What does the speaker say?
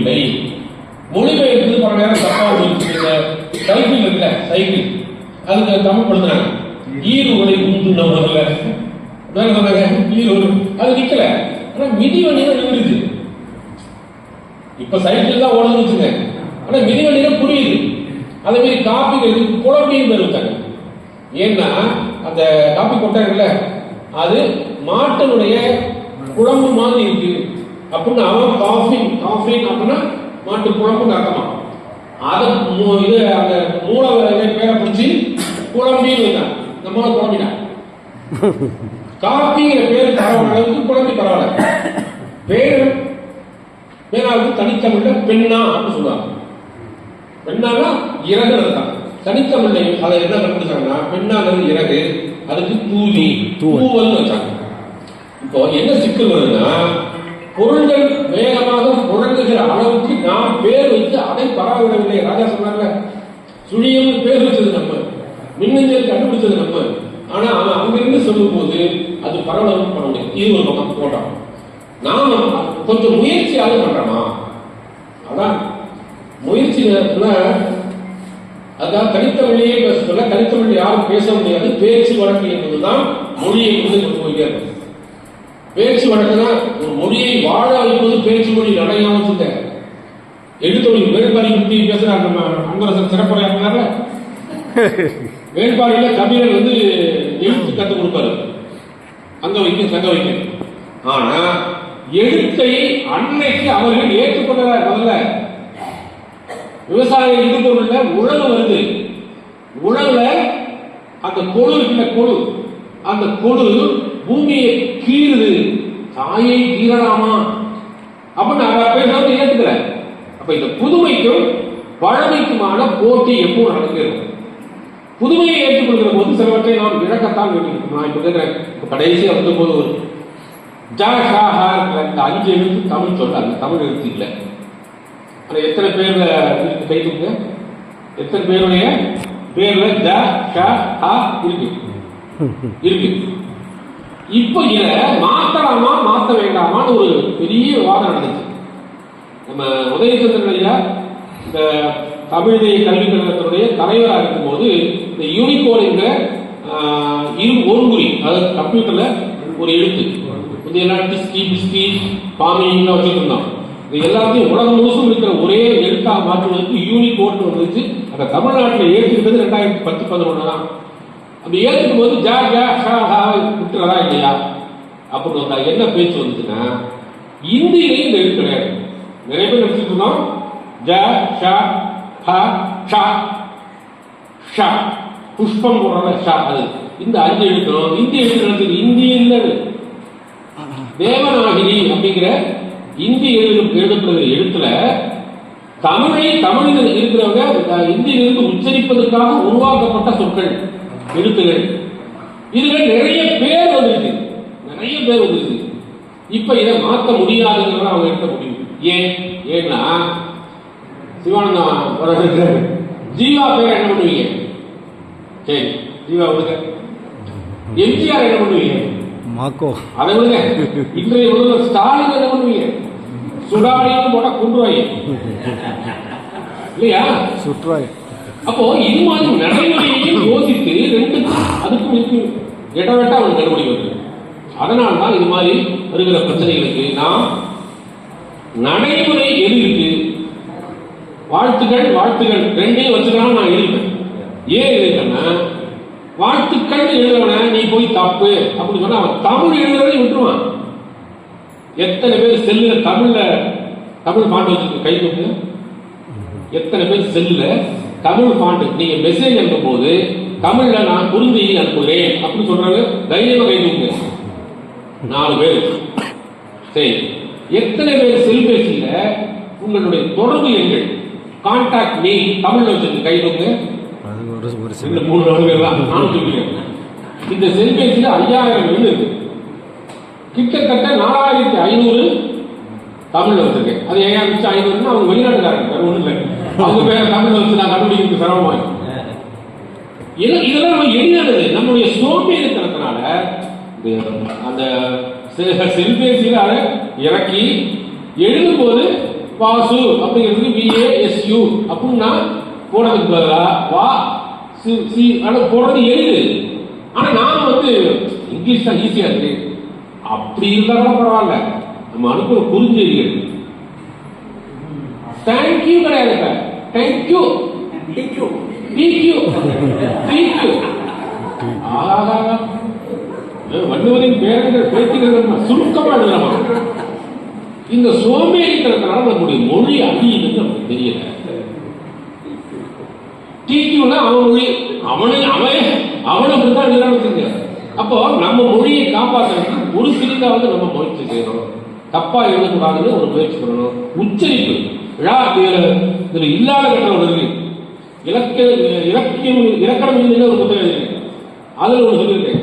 இல்லை மொழிபெயர்ப்பு பல நேரம் தப்பா இந்த சைக்கிள் இல்ல சைக்கிள். அதுக்கு தமிழ் படுத்துறாங்க. ஈருவலை உண்டு நம்ம வரல சொன்னாங்க அது நிக்கல. ஆனா மிதிவண்டியில நின்றுது இப்ப சைக்கிள் தான் ஓடுதுன்னு வச்சுங்க ஆனா மிதிவண்டியில புரியுது. அதே மாதிரி காப்பி இதுக்கு குழம்பின்னு பேர் ஏன்னா அந்த காப்பி கொட்டாங்கல்ல அது மாட்டனுடைய குழம்பு மாதிரி இருக்கு. அப்படின்னு அவன் காஃபி காஃபி அப்படின்னா மாட்டு குழம்புன்னு அர்த்தமா அதை இது அந்த மூல பேரை பிடிச்சி குழம்பின்னு வைத்தான் நம்மள குழம்பினான் காப்பிங்கிற பேர் பரவாயில்ல குழம்பி பரவாயில்ல. பேர் பேராவுக்கு தனித்தமிழ்ல பெண்ணா அப்படின்னு சொல்லுவாங்க. பெண்ணானா இறகுறது தான். தனித்தமிழ்ல அதை என்ன கண்டுபிடிச்சாங்கன்னா பெண்ணாங்கிறது இறகு அதுக்கு தூவல். தூவல்னு வச்சாங்க. இப்போ என்ன சிக்கல் வருதுன்னா பொருள்கள் வேகமாக புழங்குகிற அளவுக்கு நாம் பேர் வைத்து அதை பரவாயில்லை ராஜா சொன்னார்ல சுழியம் பேர் வச்சது நம்ம மின்னஞ்சல் கண்டுபிடிச்சது நம்ம. ஆனா அவன் அங்கிருந்து சொல்லும் போது அது பரவலும் பண்ண முடியும் இது ஒரு பக்கம் போட்டோம். நாம கொஞ்சம் முயற்சியாக பண்றோமா? அதான் முயற்சி நேரத்துல அதான் தனித்தமிழையே பேச சொல்ல தனித்தமிழ் யாரும் பேச முடியாது. பேச்சு வழக்கு என்பதுதான் மொழியை வந்து கொண்டு போய்கிறது பேச்சு வழக்குனா ஒரு மொழியை வாழ வைப்பது பேச்சு மொழி அடையாமல் வச்சுங்க எழுத்தொழி வேள்பாரி பற்றி பேசுறாங்க நம்ம அன்பரசன் சிறப்புரையாக்குனார்ல வேள்பாரியில கபிலர் வந்து எழுத்து கற்றுக் கொடுப்பாரு. அங்க வைக்க தங்க வைக்க. ஆனா எழுத்தை அன்னைக்கு அவர்கள் ஏற்றுக்கொள்ள முதல்ல? விவசாய இடுபொருள்ல உழவு வருது. உழவுல அந்த கொழு இருக்கிற கொழு. அந்த கொழு பூமியை கீறுது. தாயை கீறலாமா? அப்படின்னு அவர் பேசுறது ஏத்துக்கல. அப்ப இந்த புதுமைக்கும் பழமைக்குமான போட்டி எப்போ நடக்கிறது புதுமையை ஏற்றுக்கொள்கிற போது சிலவற்றை நாம் இழக்கத்தான் வேண்டும். நான் இப்ப கேட்கிறேன் இப்ப கடைசியா போது ஒரு ஜ ஷ இந்த அஞ்சு எழுத்து தமிழ் சொல்ல அந்த தமிழ் எழுத்து இல்லை. ஆனால் எத்தனை பேர்ல இருக்கு கை எத்தனை பேருடைய பேர்ல ஜ ஷ ஹ இருக்கு? இருக்கு. இப்போ இதை மாத்தலாமா மாத்த வேண்டாமான்னு ஒரு பெரிய விவாதம் நடந்துச்சு. நம்ம உதயச்சந்திரன் ஐயா இந்த தமிழ் தேய கல்விக் கழகத்தினுடைய தலைவராக இருக்கும்போது இந்த யூனிகோட் என்ற இரு ஒரு அதாவது கம்ப்யூட்டர்ல ஒரு எழுத்து. வந்து எல்லாம் டிஸ்கி பிஸ்கி பாமிங்லாம் வச்சுட்டு இருந்தோம் இது எல்லாத்தையும் உலகம் முழுசும் இருக்கிற ஒரே எழுத்தா மாற்றுவதற்கு யூனிகோட் வந்துச்சு அந்த தமிழ்நாட்டில் ஏற்றுக்கிட்டது ரெண்டாயிரத்தி பத்து பதினொன்று தான் அப்படி ஏற்றுக்கும் போது ஜா ஜா ஷா ஹா விட்டுறதா இல்லையா? அப்படின்னு வந்தா என்ன பேச்சு வந்துச்சுன்னா இந்தியிலையும் இந்த எழுத்து கிடையாது. நிறைய பேர் நினைச்சிட்டு இருந்தோம். ஜ ஷ ஹ ஷ ஷ. புஷ்பம் போடுறத ஷ அது. இந்த அஞ்சு எழுத்துரும் இந்திய எழுத்து இந்தி இல்லை தேவநாகினி அப்படிங்கிற இந்தி எழுதும் எழுதப்படுகிற எழுத்துல தமிழை தமிழில் இருக்கிறவங்க இந்தியிலிருந்து உச்சரிப்பதற்காக உருவாக்கப்பட்ட சொற்கள். எழுத்துகள் இதுல நிறைய பேர் வந்திருக்கு. நிறைய பேர் வந்திருக்கு. இப்ப இதை மாத்த முடியாதுங்கிறத அவங்க எடுக்க முடியும் ஏன்? ஏன்னா சிவானந்தா ஒரு இருக்கிறாரு. ஜீவா பேர் என்ன பண்ணுவீங்க? சரி ஜீவா விடுங்க. எம்ஜிஆர் என்ன பண்ணுவீங்க? மாக்கோ. அதை விடுங்க. இன்றைய முதல்வர் ஸ்டாலின் என்ன பண்ணுவீங்க? சுடாலின்னு போட்டா கொண்டுவாங்க இல்லையா? சுற்றுவாய் அப்போ இது மாதிரி நடைமுறையையும் யோசித்து ரெண்டு அதுக்கும் இதுக்கும் இடவெட்டா அவன் கண்டுபிடி வருது அதனால தான் இது மாதிரி வருகிற பிரச்சனைகளுக்கு நாம் நடைமுறை எது இருக்கு வாழ்த்துக்கள் வாழ்த்துக்கள் ரெண்டையும் வச்சுக்கலாம் நான் எழுதுவேன் ஏன் எழுதுறேன்னா வாழ்த்துக்கள் எழுதுறவன நீ போய் தப்பு அப்படின்னு சொன்னா அவன் தமிழ் எழுதுறதை விட்டுருவான். எத்தனை பேர் செல்லுல தமிழ்ல தமிழ் பாட்டு வச்சிருக்கு? கை எத்தனை பேர் செல்லுல தமிழ் பாட்டு. நீங்க மெசேஜ் அனுப்பும் போது தமிழ்ல நான் குறுந்தெய்தி அனுப்புகிறேன். அப்படின்னு சொல்றாங்க. தைரியமா கை தூக்குங்க. நாலு பேர். சரி. எத்தனை பேர் செல்பேசியில உங்களுடைய தொடர்பு எண்கள்? கான்டாக்ட் நீ தமிழ்ல வச்சிருக்கு கை தூக்குங்க அது ஒரு ஒரு இந்த சில மூணு நாலு பேர் தான். சொல்லிக்கிறேன். இந்த செல்பேசியில ஐயாயிரம் எண் இருக்கு. கிட்டத்தட்ட நாலாயிரத்தி ஐநூறு தமிழ்ல வச்சிருக்கேன். அது ஏன் ஐநூறுன்னா அவங்க வெளிநாட்டுக்காரங்க. வேற ஒண்ணும் இல்லை. அவங்க பேர தமிழ்ல வச்சு நான் கண்டுபிடிக்கிறது சிரமமாய் இதெல்லாம் இதெல்லாம் நம்ம எளிதானது. நம்முடைய சோம்பே இருக்கிறதுனால அந்த செல்பேசியில் அதை இறக்கி எழுதும்போது அப்படிங்கிறது அப்படிங்கிறதுக்கு விஏஎஸ்யூ அப்படின்னா போடுறதுக்கு பதிலாக வா சி சி ஆனால் போடுறது எழுது ஆனால் நாம் வந்து இங்கிலீஷ் தான் ஈஸியாக இருக்கு. அப்படி இருந்தாலும் பரவாயில்ல. நம்ம அனுப்புற குறுஞ்செய்திகள். தேங்க்யூ கிடையாது தேங்க்யூ டிக்யூ டிக்யூ ஆஹா. வள்ளுவரின் பேரங்கள் பேச்சுகள் சுருக்கமா எழுதலாமா இந்த சோம்பேறித்தனத்தினால நம்முடைய மொழி அழியுதுன்னு நமக்கு தெரியல. டிக்யூனா அவன் மொழி. அவனை அவன் அவனை அப்படித்தான் எழுதலாம் வச்சுங்க அப்போ நம்ம மொழியை காப்பாற்றுறதுக்கு ஒரு சிறிதாவது நம்ம முயற்சி செய்யணும். தப்பா எழுதக்கூடாதுன்னு ஒரு முயற்சி பண்ணணும். உச்சரிப்பு. விழா இதுல இதில் இல்லாத கட்டணம் இருக்கு இலக்கிய இலக்கியம் இலக்கணம் ஒரு புத்தகம் இருக்கு அதுல ஒரு சொல்லியிருக்கேன்.